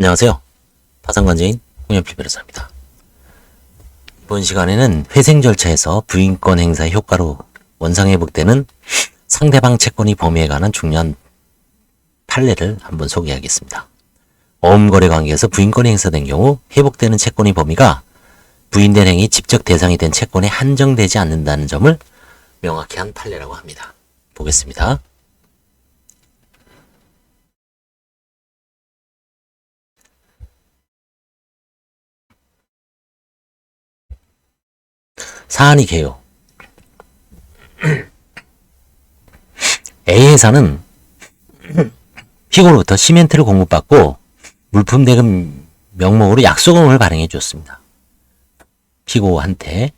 안녕하세요. 파산관제인 홍현필 변호사입니다. 이번 시간에는 회생 절차에서 부인권 행사의 효과로 원상회복되는 상대방 채권의 범위에 관한 중요한 판례를 한번 소개하겠습니다. 어음거래 관계에서 부인권이 행사된 경우 회복되는 채권의 범위가 부인된 행위 직접 대상이 된 채권에 한정되지 않는다는 점을 명확히 한 판례라고 합니다. 보겠습니다. 사안이 개요. A 회사는 피고로부터 시멘트를 공급받고 물품 대금 명목으로 약소금을 발행해 줬습니다. 피고한테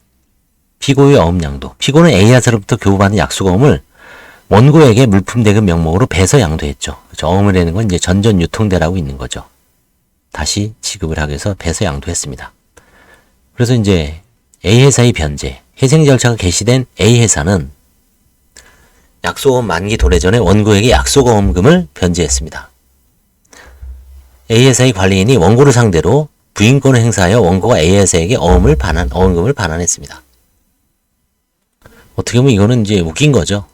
피고의 어음양도 피고는 A 회사로부터 교부받은 약소금을 원고에게 물품 대금 명목으로 배서 양도했죠. 그렇죠? 어음을 내는 건 이제 전전 유통대라고 있는 거죠. 다시 지급을 하기 위해서 배서 양도했습니다. 그래서 이제 A 회사의 변제, 회생 절차가 개시된 A 회사는 약소금 만기 도래 전에 원고에게 약소금금을 변제했습니다. A 회사의 관리인이 원고를 상대로 부인권을 행사하여 원고가 A 회사에게 어음을 반환, 어음금을 반환했습니다. 어떻게 보면 이거는 이제 웃긴 거죠.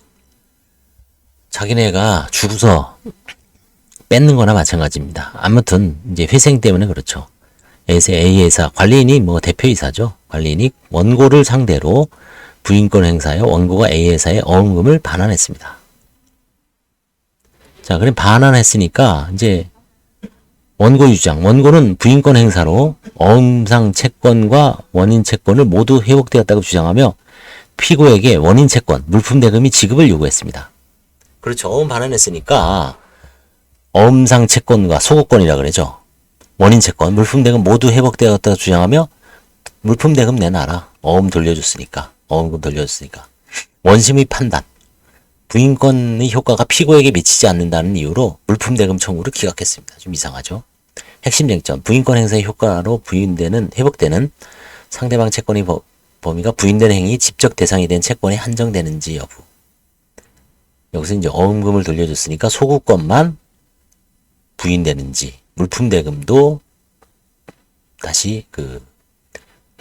자기네가 주고서 뺏는 거나 마찬가지입니다. 아무튼 이제 회생 때문에 그렇죠. A 회사 관리인이 뭐 대표이사죠. 관리인이 원고를 상대로 부인권 행사하여 원고가 A 회사에 어음금을 반환했습니다. 자, 그럼 반환했으니까 이제 원고 주장, 원고는 부인권 행사로 어음상 채권과 원인 채권을 모두 회복되었다고 주장하며 피고에게 원인 채권, 물품 대금이 지급을 요구했습니다. 그렇죠. 어음 반환했으니까 어음상 채권과 소구권이라 그러죠. 원인 채권, 물품 대금 모두 회복되었다고 주장하며 물품 대금 내놔라. 어음 돌려줬으니까. 어음금 돌려줬으니까. 원심의 판단. 부인권의 효과가 피고에게 미치지 않는다는 이유로 물품 대금 청구를 기각했습니다. 좀 이상하죠? 핵심 쟁점. 부인권 행사의 효과로 부인되는, 회복되는 상대방 채권의 범위가 부인된 행위 직접 대상이 된 채권에 한정되는지 여부. 여기서 이제 어음금을 돌려줬으니까 소구권만 부인되는지, 물품 대금도 다시 그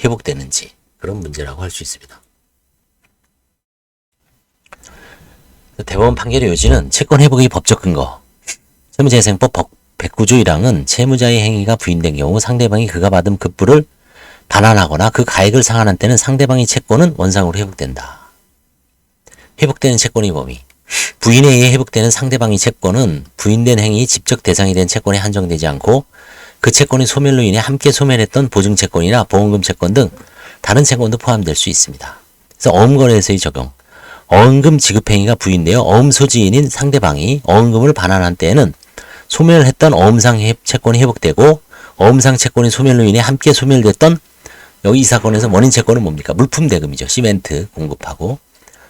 회복되는지 그런 문제라고 할 수 있습니다. 대법원 판결의 요지는 채권 회복의 법적 근거 세무재생법 109조 1항은 채무자의 행위가 부인된 경우 상대방이 그가 받은 급부를 반환하거나 그 가액을 상환한 때는 상대방의 채권은 원상으로 회복된다. 회복되는 채권의 범위 부인에 의해 회복되는 상대방의 채권은 부인된 행위 직접 대상이 된 채권에 한정되지 않고 그 채권의 소멸로 인해 함께 소멸했던 보증 채권이나 보험금 채권 등 다른 채권도 포함될 수 있습니다. 그래서 어음거래에서의 적용. 어음금 지급 행위가 부인되어 어음 소지인인 상대방이 어음금을 반환한 때에는 소멸했던 어음상 채권이 회복되고 어음상 채권의 소멸로 인해 함께 소멸됐던 여기 이 사건에서 원인 채권은 뭡니까? 물품 대금이죠. 시멘트 공급하고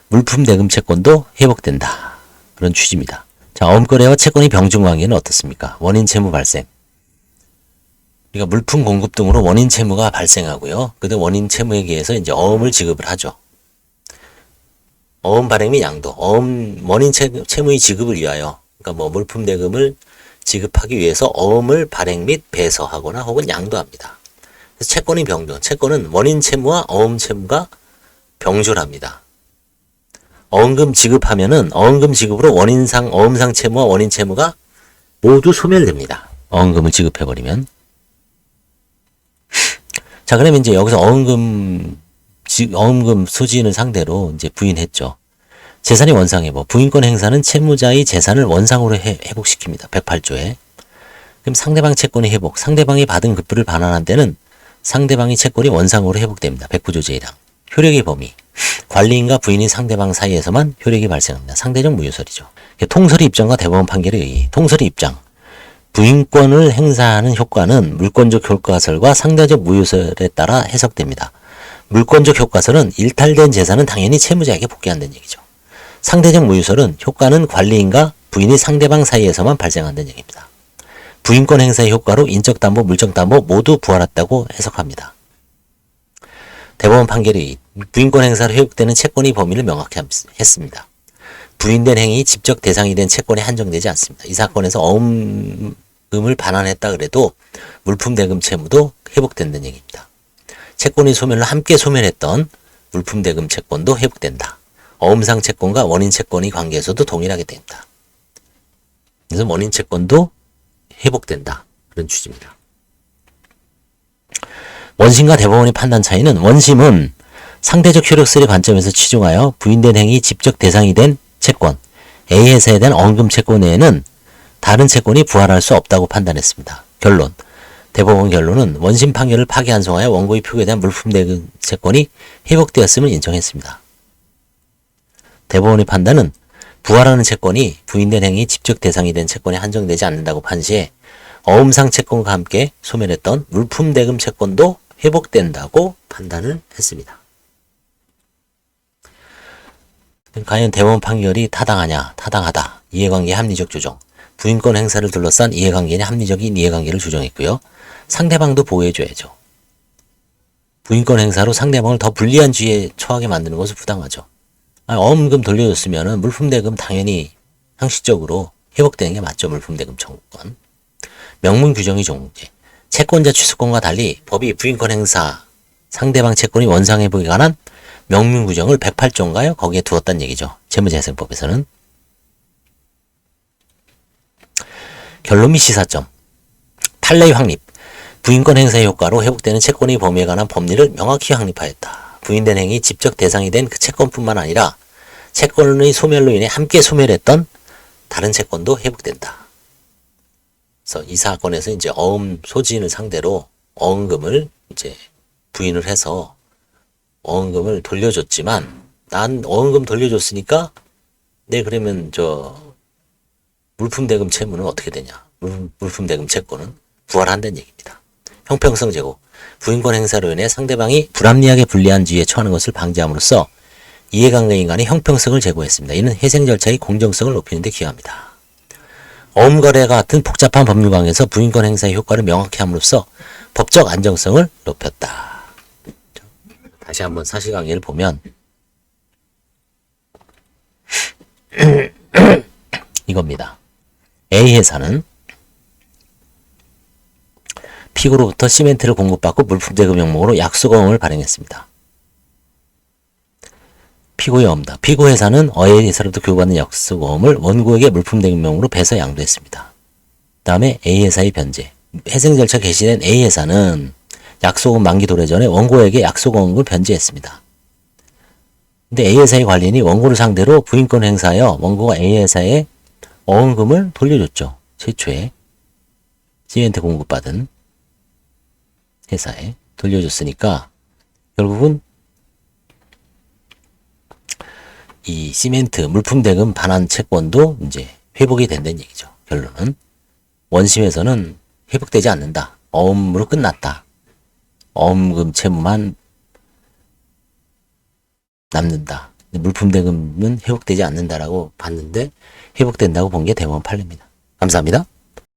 물품 대금 채권도 회복된다. 그런 취지입니다. 자, 어음거래와 채권의 병중 관계는 어떻습니까? 원인 채무 발생. 우리가 물품 공급 등으로 원인 채무가 발생하고요. 그때 원인 채무에 의해서 이제 어음을 지급을 하죠. 어음 발행 및 양도, 어음 원인 채무의 지급을 위하여, 그러니까 뭐 물품 대금을 지급하기 위해서 어음을 발행 및 배서하거나 혹은 양도합니다. 그래서 채권이 병존, 채권은 원인 채무와 어음 채무가 병존합니다. 어음금 지급하면은 어음금 지급으로 원인상 어음상 채무와 원인 채무가 모두 소멸됩니다. 어음금을 지급해버리면 자, 그러면 이제 여기서 어음금, 어음금 소지인을 상대로 이제 부인했죠. 재산이 원상회복. 부인권 행사는 채무자의 재산을 원상으로 해, 회복시킵니다. 108조에. 그럼 상대방 채권의 회복. 상대방이 받은 급부를 반환한 때는 상대방의 채권이 원상으로 회복됩니다. 109조 제1항. 효력의 범위. 관리인과 부인인 상대방 사이에서만 효력이 발생합니다. 상대적 무효설이죠. 통설의 입장과 대법원 판결에 의해 통설의 입장. 부인권을 행사하는 효과는 물권적 효과설과 상대적 무효설에 따라 해석됩니다. 물권적 효과설은 일탈된 재산은 당연히 채무자에게 복귀한다는 얘기죠. 상대적 무효설은 효과는 관리인과 부인이 상대방 사이에서만 발생한다는 얘기입니다. 부인권 행사의 효과로 인적담보, 물적담보 모두 부활했다고 해석합니다. 대법원 판결이 부인권 행사로 회복되는 채권의 범위를 명확히 했습니다. 부인된 행위 직접 대상이 된 채권에 한정되지 않습니다. 이 사건에서 어음 금을 반환했다 그래도 물품 대금 채무도 회복된다는 얘기입니다. 채권이 소멸로 함께 소멸했던 물품 대금 채권도 회복된다. 어음상 채권과 원인 채권의 관계에서도 동일하게 됩니다. 그래서 원인 채권도 회복된다. 그런 취지입니다. 원심과 대법원의 판단 차이는 원심은 상대적 효력설의 관점에서 치중하여 부인된 행위 직접 대상이 된 채권, A회사에 대한 언금 채권 외에는 다른 채권이 부활할 수 없다고 판단했습니다. 결론. 대법원 결론은 원심 판결을 파기환송하여 원고의 표기에 대한 물품 대금 채권이 회복되었음을 인정했습니다. 대법원의 판단은 부활하는 채권이 부인된 행위 직접 대상이 된 채권에 한정되지 않는다고 판시해 어음상 채권과 함께 소멸했던 물품 대금 채권도 회복된다고 판단을 했습니다. 과연 대법원 판결이 타당하냐, 타당하다, 이해관계 합리적 조정, 부인권 행사를 둘러싼 이해관계는 합리적인 이해관계를 조정했고요. 상대방도 보호해줘야죠. 부인권 행사로 상대방을 더 불리한 지위에 처하게 만드는 것은 부당하죠. 아, 어음금 돌려줬으면 물품 대금 당연히 형식적으로 회복되는 게 맞죠. 물품 대금 청구권. 명문 규정이 종제. 채권자 취소권과 달리 법이 부인권 행사 상대방 채권이 원상회복에 관한 명문 규정을 108조인가요? 거기에 두었다는 얘기죠. 재무재생법에서는. 결론 및 시사점. 판례의 확립. 부인권 행사의 효과로 회복되는 채권의 범위에 관한 법리를 명확히 확립하였다. 부인된 행위 직접 대상이 된 그 채권뿐만 아니라 채권의 소멸로 인해 함께 소멸했던 다른 채권도 회복된다. 그래서 이 사건에서 이제 어음 소지인을 상대로 어음금을 이제 부인을 해서 어음금을 돌려줬지만 난 어음금 돌려줬으니까 네 그러면 저 물품 대금 채무는 어떻게 되냐? 물품, 대금 채권은 부활한다는 얘기입니다. 형평성 제고 부인권 행사로 인해 상대방이 불합리하게 불리한 지위에 처하는 것을 방지함으로써 이해관계인 간의 형평성을 제고했습니다. 이는 회생 절차의 공정성을 높이는 데 기여합니다. 어음거래가 같은 복잡한 법률강에서 부인권 행사의 효과를 명확히 함으로써 법적 안정성을 높였다. 다시 한번 사실 관계를 보면 이겁니다. A 회사는 피고로부터 시멘트를 공급받고 물품 대금 명목으로 약수거음을 발행했습니다. 피고의 엄다. 피고 회사는 어의 회사로부터 교부받는 약수거음을 원고에게 물품 대금 명목으로 배서 양도했습니다. 다음에 A 회사의 변제. 회생 절차 개시된 A 회사는 약소금 만기 도래 전에 원고에게 약소금을 변제했습니다. 근데 A 회사의 관리인이 원고를 상대로 부인권 행사하여 원고가 A 회사에 어음금을 돌려줬죠. 최초에 시멘트 공급받은 회사에 돌려줬으니까 결국은 이 시멘트 물품 대금 반환 채권도 이제 회복이 된다는 얘기죠. 결론은 원심에서는 회복되지 않는다. 어음으로 끝났다. 어음금 채무만 남는다. 물품 대금은 회복되지 않는다라고 봤는데 회복된다고 본 게 대법원 판례입니다. 감사합니다.